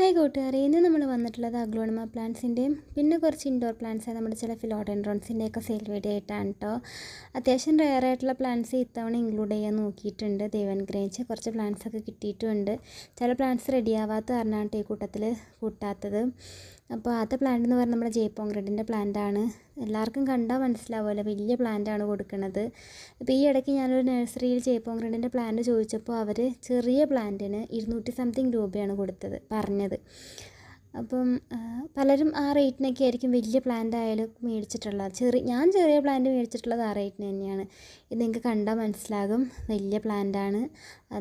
Hi കൂട്ടുകാരെ ഇന്ന് നമ്മൾ വന്നിട്ടുള്ളത് അഗ്ലോണിമ പ്ലാന്റ്സിന്റെയും പിന്നെ കുറച്ച് ഇൻഡോർ പ്ലാന്റ്സ് നമ്മുടെ ചില ഫിലോഡൻഡ്രോൺസിന്റെയൊക്കെ സെയിൽ വീഡിയോ ആയിട്ടാണ് കേട്ടോ അത്യാവശ്യം റെയർ ആയിട്ടുള്ള പ്ലാന്റ്സ് ഇത്തവണ ഇൻക്ലൂഡ് ചെയ്യാൻ നോക്കിയിട്ടുണ്ട്. ദേവൻ ഗ്രേഞ്ച് കുറച്ച് പ്ലാന്റ്സ് ഒക്കെ കിട്ടിയിട്ടുമുണ്ട് ചില പ്ലാന്റ്സ് റെഡിയാവാത്ത കാരണമാണ് ഈ കൂട്ടത്തിൽ കൂട്ടാത്തത്. അപ്പോൾ ആദ്യത്തെ പ്ലാന്റ് എന്ന് പറഞ്ഞാൽ നമ്മുടെ ജയ്പോങ്ക്രഡിന്റെ പ്ലാന്റ് ആണ്. എല്ലാവർക്കും കണ്ടാൽ മനസ്സിലാവുമല്ലോ വലിയ പ്ലാന്റ് ആണ് കൊടുക്കുന്നത് അപ്പോൾ ഈ ഇടയ്ക്ക് ഞാനൊരു നഴ്സറിയിൽ ജയ്പോങ്ക്രഡിന്റെ പ്ലാന്റ് ചോദിച്ചപ്പോൾ അവർ ചെറിയ പ്ലാന്റിന് ഇരുന്നൂറ്റി സംതിങ് രൂപയാണ് കൊടുത്തത് പറഞ്ഞത്. അപ്പം പലരും ആ റേറ്റിനൊക്കെ ആയിരിക്കും വലിയ പ്ലാന്റ് ആയാലും മേടിച്ചിട്ടുള്ളത്. ചെറിയ ഞാൻ ചെറിയ പ്ലാന്റ് മേടിച്ചിട്ടുള്ളത് ആ റേറ്റിന് തന്നെയാണ്. ഇത് നിങ്ങൾക്ക് കണ്ടാൽ മനസ്സിലാകും. വലിയ പ്ലാന്റാണ്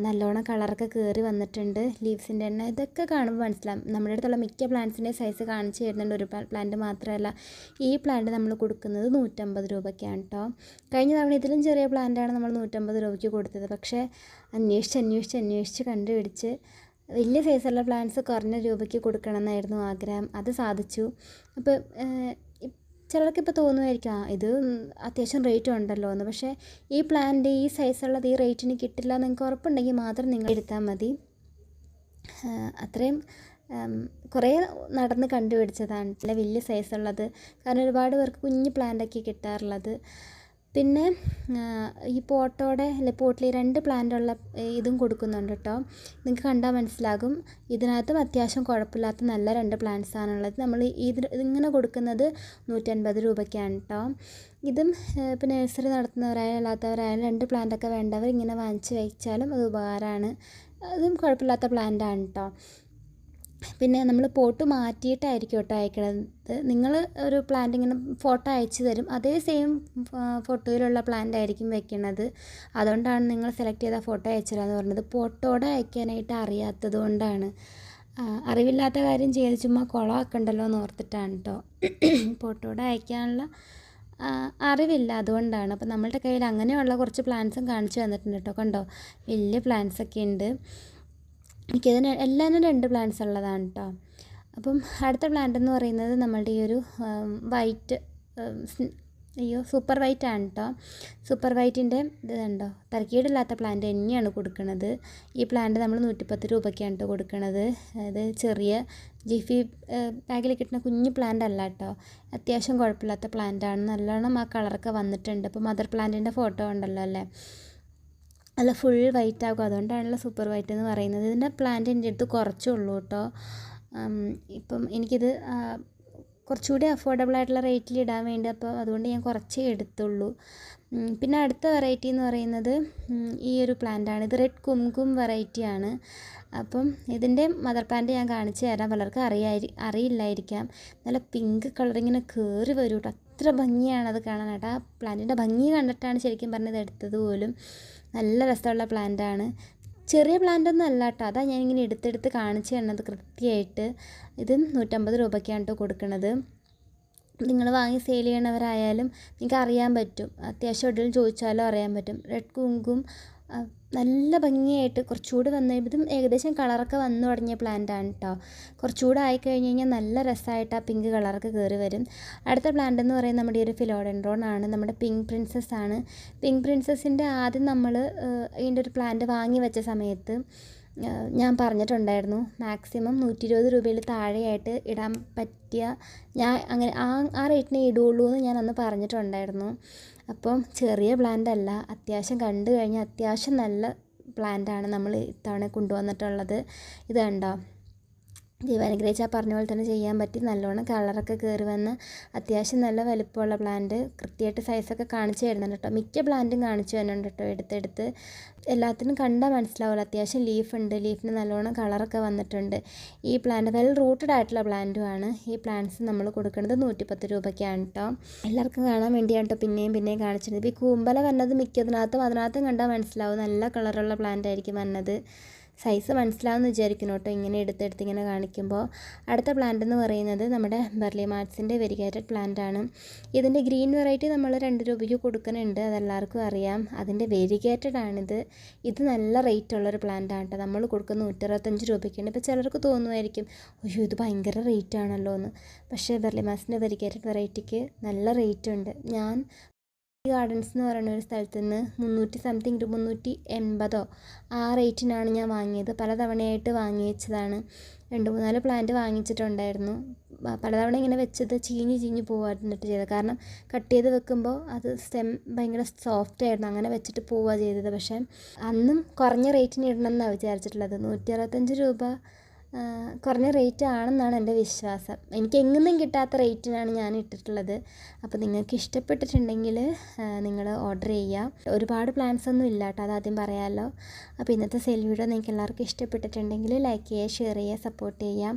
നല്ലോണം കളറൊക്കെ കയറി വന്നിട്ടുണ്ട്. ലീവ്സിന്റെ എണ്ണ ഇതൊക്കെ കാണുമ്പോൾ മനസ്സിലാകും നമ്മുടെ അടുത്തുള്ള മിക്ക പ്ലാന്റ്സിന്റെ സൈസ് കാണിച്ചു തരുന്നുണ്ട്. ഒരു പ്ലാന്റ് മാത്രമല്ല. ഈ പ്ലാന്റ് നമ്മൾ കൊടുക്കുന്നത് നൂറ്റമ്പത് രൂപയ്ക്കാണ് കേട്ടോ കഴിഞ്ഞ തവണ ഇതിലും ചെറിയ പ്ലാന്റാണ് നമ്മൾ നൂറ്റമ്പത് രൂപയ്ക്ക് കൊടുത്തത്. പക്ഷേ അന്വേഷിച്ച് അന്വേഷിച്ച് അന്വേഷിച്ച് കണ്ടുപിടിച്ച് വലിയ സൈസുള്ള പ്ലാന്റ്സ് കുറഞ്ഞ രൂപയ്ക്ക് കൊടുക്കണമെന്നായിരുന്നു ആഗ്രഹം. അത് സാധിച്ചു. അപ്പോൾ ചിലർക്ക് ഇപ്പോൾ തോന്നുമായിരിക്കും ആ ഇത് അത്യാവശ്യം റേറ്റ് ഉണ്ടല്ലോ എന്ന്. പക്ഷേ ഈ പ്ലാന്റ് ഈ സൈസുള്ളത് ഈ റേറ്റിന് കിട്ടില്ല നിങ്ങൾക്ക് ഉറപ്പുണ്ടെങ്കിൽ മാത്രം നിങ്ങൾ എടുത്താൽ മതി. അത്രയും കുറേ നടന്ന് കണ്ടുപിടിച്ചതാണ്. അല്ല വലിയ സൈസുള്ളത്. കാരണം ഒരുപാട് പേർക്ക് കുഞ്ഞ് പ്ലാന്റൊക്കെ കിട്ടാറുള്ളത്. പിന്നെ ഈ പോട്ടോടെ അല്ലെ പോട്ടിൽ രണ്ട് പ്ലാന്റുള്ള ഇതും കൊടുക്കുന്നുണ്ട് കേട്ടോ നിങ്ങൾക്ക് കണ്ടാൽ മനസ്സിലാകും. ഇതിനകത്തും അത്യാവശ്യം കുഴപ്പമില്ലാത്ത നല്ല രണ്ട് പ്ലാന്റ്സ് ആണുള്ളത് നമ്മൾ ഇത് ഇങ്ങനെ കൊടുക്കുന്നത് നൂറ്റൻപത് രൂപയ്ക്കാണ് കേട്ടോ ഇതും ഇപ്പോൾ നഴ്സറി നടത്തുന്നവരായാലും അല്ലാത്തവരായാലും രണ്ട് പ്ലാന്റൊക്കെ വേണ്ടവർ ഇങ്ങനെ വാങ്ങിച്ച് വെച്ചാലും അത് ഉപകാരമാണ് അതും കുഴപ്പമില്ലാത്ത പ്ലാന്റാണ് കേട്ടോ പിന്നെ നമ്മൾ പോട്ട് മാറ്റിയിട്ടായിരിക്കും കേട്ടോ അയക്കണത്. നിങ്ങൾ ഒരു പ്ലാന്റ് ഇങ്ങനെ ഫോട്ടോ അയച്ചു തരും. അതേ സെയിം ഫോട്ടോയിലുള്ള പ്ലാന്റ് ആയിരിക്കും വെക്കണത്. അതുകൊണ്ടാണ് നിങ്ങൾ സെലക്ട് ചെയ്ത ഫോട്ടോ അയച്ചു തരാമെന്ന് പറഞ്ഞത്. പോട്ടോടെ അയക്കാനായിട്ട് അറിയാത്തത് കൊണ്ടാണ്. അറിവില്ലാത്ത കാര്യം ചെയ്ത് ചുമ്മാ കുളമാക്കണ്ടല്ലോ എന്ന് ഓർത്തിട്ടാണ് കേട്ടോ പോട്ടോടെ അയക്കാനുള്ള അറിവില്ല അതുകൊണ്ടാണ്. അപ്പോൾ നമ്മളുടെ കയ്യിൽ അങ്ങനെയുള്ള കുറച്ച് പ്ലാന്റ്സും കാണിച്ചു തന്നിട്ടുണ്ട് കേട്ടോ കണ്ടോ? വലിയ പ്ലാന്റ്സ് ഒക്കെ ഉണ്ട്. എനിക്കതിന് എല്ലാത്തിനും രണ്ട് പ്ലാന്റ്സ് ഉള്ളതാണ് കേട്ടോ അപ്പം അടുത്ത പ്ലാന്റ് എന്ന് പറയുന്നത് നമ്മളുടെ ഈ ഒരു വൈറ്റ് അയ്യോ സൂപ്പർ വൈറ്റ് ആണ് കേട്ടോ സൂപ്പർ വൈറ്റിന്റെ ഇത് കണ്ടോ? തരക്കേടില്ലാത്ത പ്ലാന്റ് തന്നെയാണ് കൊടുക്കുന്നത് ഈ പ്ലാന്റ് നമ്മൾ നൂറ്റിപ്പത്ത് രൂപയ്ക്കാണ് കേട്ടോ കൊടുക്കുന്നത് അത് ചെറിയ ജിഫി ബാഗിൽ കിട്ടുന്ന കുഞ്ഞു പ്ലാന്റ് അല്ല കേട്ടോ അത്യാവശ്യം കുഴപ്പമില്ലാത്ത പ്ലാന്റ് ആണ്. നല്ലോണം ആ കളറൊക്കെ വന്നിട്ടുണ്ട്. ഇപ്പോൾ മദർ പ്ലാന്റിന്റെ ഫോട്ടോ ഉണ്ടല്ലോ അല്ലേ? അല്ല ഫുൾ വൈറ്റ് ആകും. അതുകൊണ്ടാണല്ലോ സൂപ്പർ വൈറ്റ് എന്ന് പറയുന്നത്. ഇതിന്റെ പ്ലാന്റ് എന്റെ അടുത്ത് കുറച്ചേ ഉള്ളൂ കേട്ടോ. ഇപ്പം എനിക്കിത് കുറച്ചുകൂടി അഫോർഡബിൾ ആയിട്ടുള്ള റേറ്റിൽ ഇടാൻ വേണ്ടി അപ്പോൾ അതുകൊണ്ട് ഞാൻ കുറച്ചേ എടുത്തുള്ളൂ. പിന്നെ അടുത്ത വെറൈറ്റി എന്ന് പറയുന്നത് ഈ ഒരു പ്ലാന്റാണ് ഇത് റെഡ് കുംകും വെറൈറ്റിയാണ് അപ്പം ഇതിന്റെ മദർ പ്ലാന്റ് ഞാൻ കാണിച്ചു തരാം. പലർക്കും അറിയായി അറിയില്ലായിരിക്കാം. നല്ല പിങ്ക് കളർ ഇങ്ങനെ കയറി വരും അത്ര ഭംഗിയാണത് കാണാനായിട്ട് ആ പ്ലാന്റിന്റെ ഭംഗി കണ്ടിട്ടാണ് ശരിക്കും പറഞ്ഞത് എടുത്തത് പോലും. നല്ല രസമുള്ള പ്ലാന്റാണ്. ചെറിയ പ്ലാന്റ് ഒന്നും അല്ല കേട്ടോ അതാ ഞാനിങ്ങനെ എടുത്തെടുത്ത് കാണിച്ചു തന്നത് കൃത്യമായിട്ട്. ഇത് നൂറ്റമ്പത് രൂപയ്ക്കാണ് കേട്ടോ കൊടുക്കുന്നത് നിങ്ങൾ വാങ്ങി സെയിൽ ചെയ്യണവരായാലും നിങ്ങൾക്ക് അറിയാൻ പറ്റും. അത്യാവശ്യം എവിടെയെങ്കിലും ചോദിച്ചാലും അറിയാൻ പറ്റും. റെഡ് കുങ്കും നല്ല ഭംഗിയായിട്ട് കുറച്ചുകൂടി വന്നു ഇതും ഏകദേശം കളറൊക്കെ വന്നു തുടങ്ങിയ പ്ലാന്റ് ആണ് കേട്ടോ കുറച്ചുകൂടെ ആയി കഴിഞ്ഞ് കഴിഞ്ഞാൽ നല്ല രസമായിട്ട് ആ പിങ്ക് കളറൊക്കെ കയറി വരും. അടുത്ത പ്ലാന്റ് എന്ന് പറയുന്നത് നമ്മുടെ ഈ ഒരു ഫിലോഡൻഡ്രോൺ ആണ്. നമ്മുടെ പിങ്ക് പ്രിൻസസ് ആണ്. പിങ്ക് പ്രിൻസസിന്റെ ആദ്യം നമ്മൾ ഇതിന്റെ ഒരു പ്ലാന്റ് വാങ്ങി വെച്ച സമയത്ത് ഞാൻ പറഞ്ഞിട്ടുണ്ടായിരുന്നു മാക്സിമം നൂറ്റി ഇരുപത് രൂപയിൽ താഴെയായിട്ട് ഇടാൻ പറ്റിയ ഞാൻ അങ്ങനെ ആ ആ റേറ്റിനെ ഇടുകയുള്ളൂ എന്ന് ഞാൻ അന്ന് പറഞ്ഞിട്ടുണ്ടായിരുന്നു. അപ്പം ചെറിയ പ്ലാന്റ് അല്ല അത്യാവശ്യം കണ്ടു കഴിഞ്ഞാൽ അത്യാവശ്യം നല്ല പ്ലാന്റാണ് നമ്മൾ ഇത്തവണ കൊണ്ടുവന്നിട്ടുള്ളത്. ഇത് കണ്ടോ? ദൈവാനുഗ്രഹിച്ച് ആ പറഞ്ഞ പോലെ തന്നെ ചെയ്യാൻ പറ്റി. നല്ലോണം കളറൊക്കെ കയറി വന്ന് അത്യാവശ്യം നല്ല വലിപ്പമുള്ള പ്ലാന്റ് കൃത്യമായിട്ട് സൈസൊക്കെ കാണിച്ചു തരുന്നുണ്ട് കേട്ടോ മിക്ക പ്ലാന്റും കാണിച്ചു തരുന്നുണ്ട് കേട്ടോ എടുത്തെടുത്ത് എല്ലാത്തിനും കണ്ടാൽ മനസ്സിലാവില്ല അത്യാവശ്യം ലീഫ് ഉണ്ട്. ലീഫിന് നല്ലോണം കളറൊക്കെ വന്നിട്ടുണ്ട്. ഈ പ്ലാന്റ് വെൽ റൂട്ടഡ് ആയിട്ടുള്ള പ്ലാന്റുമാണ് ഈ പ്ലാന്റ്സ് നമ്മൾ കൊടുക്കുന്നത് നൂറ്റിപ്പത്ത് രൂപയ്ക്കാണ് കേട്ടോ എല്ലാവർക്കും കാണാൻ വേണ്ടിയാണ് കേട്ടോ പിന്നെയും പിന്നെയും കാണിച്ചിട്ടുണ്ട് ഈ കൂമ്പല വന്നത് മിക്കതിനകത്തും അതിനകത്തും കണ്ടാൽ മനസ്സിലാവും. നല്ല കളറുള്ള പ്ലാന്റ് ആയിരിക്കും വന്നത്. സൈസ് മനസ്സിലാവുമെന്ന് വിചാരിക്കുന്നു കേട്ടോ. ഇങ്ങനെ എടുത്തെടുത്ത് ഇങ്ങനെ കാണിക്കുമ്പോൾ. അടുത്ത പ്ലാന്റ് എന്ന് പറയുന്നത് നമ്മുടെ ബെർലി മാർട്സിന്റെ വെരിഗേറ്റഡ് പ്ലാന്റ് ആണ്. ഇതിന്റെ ഗ്രീൻ വെറൈറ്റി നമ്മൾ രണ്ട് രൂപയ്ക്ക് കൊടുക്കുന്നുണ്ട്. അതെല്ലാവർക്കും അറിയാം. അതിന്റെ വെരിഗേറ്റഡ് ആണിത്. ഇത് നല്ല റേറ്റ് ഉള്ളൊരു പ്ലാന്റ് ആണ് കേട്ടോ. നമ്മൾ കൊടുക്കുന്ന നൂറ്ററുപത്തഞ്ച് രൂപയ്ക്കാണ് ഇപ്പോൾ ചിലർക്ക് തോന്നുമായിരിക്കും അയ്യോ ഇത് ഭയങ്കര റേറ്റ് ആണല്ലോ എന്ന് പക്ഷേ ബെർലി മാർട്സിന്റെ വെരിഗേറ്റഡ് വെറൈറ്റിക്ക് നല്ല റേറ്റ് ഉണ്ട്. ഞാൻ ഗാർഡൻസ് എന്ന് പറയുന്ന ഒരു സ്ഥലത്ത് നിന്ന് മുന്നൂറ്റി സംതിങ് ടു മുന്നൂറ്റി എൺപതോ ആ റേറ്റിനാണ് ഞാൻ വാങ്ങിയത്. പല തവണയായിട്ട് വാങ്ങി വെച്ചതാണ് രണ്ട് മൂന്നാൽ പ്ലാന്റ് വാങ്ങിച്ചിട്ടുണ്ടായിരുന്നു. പലതവണ ഇങ്ങനെ വെച്ചത് ചീഞ്ഞ് ചീഞ്ഞ് പോവാന്നിട്ട് ചെയ്തത്. കാരണം കട്ട് ചെയ്ത് വെക്കുമ്പോൾ അത് സ്റ്റെം ഭയങ്കര സോഫ്റ്റ് ആയിരുന്നു. അങ്ങനെ വെച്ചിട്ട് പോവുക ചെയ്തത്. പക്ഷേ അന്നും കുറഞ്ഞ റേറ്റിന് ഇടണം എന്നാണ് വിചാരിച്ചിട്ടുള്ളത്. നൂറ്റി അറുപത്തഞ്ച് രൂപ കുറഞ്ഞ റേറ്റ് ആണെന്നാണ് എന്റെ വിശ്വാസം. എനിക്ക് എങ്ങും കിട്ടാത്ത റേറ്റിനാണ് ഞാൻ ഇട്ടിട്ടുള്ളത്. അപ്പോൾ നിങ്ങൾക്ക് ഇഷ്ടപ്പെട്ടിട്ടുണ്ടെങ്കിൽ നിങ്ങൾ ഓർഡർ ചെയ്യുക ഒരുപാട് പ്ലാൻസ് ഒന്നും ഇല്ല കേട്ടോ അതാദ്യം പറയാമല്ലോ അപ്പോൾ ഇന്നത്തെ സെയിൽ വീഡിയോ നിങ്ങൾക്ക് എല്ലാവർക്കും ഇഷ്ടപ്പെട്ടിട്ടുണ്ടെങ്കിൽ ലൈക്ക് ചെയ്യുക ഷെയർ ചെയ്യുക സപ്പോർട്ട് ചെയ്യുക.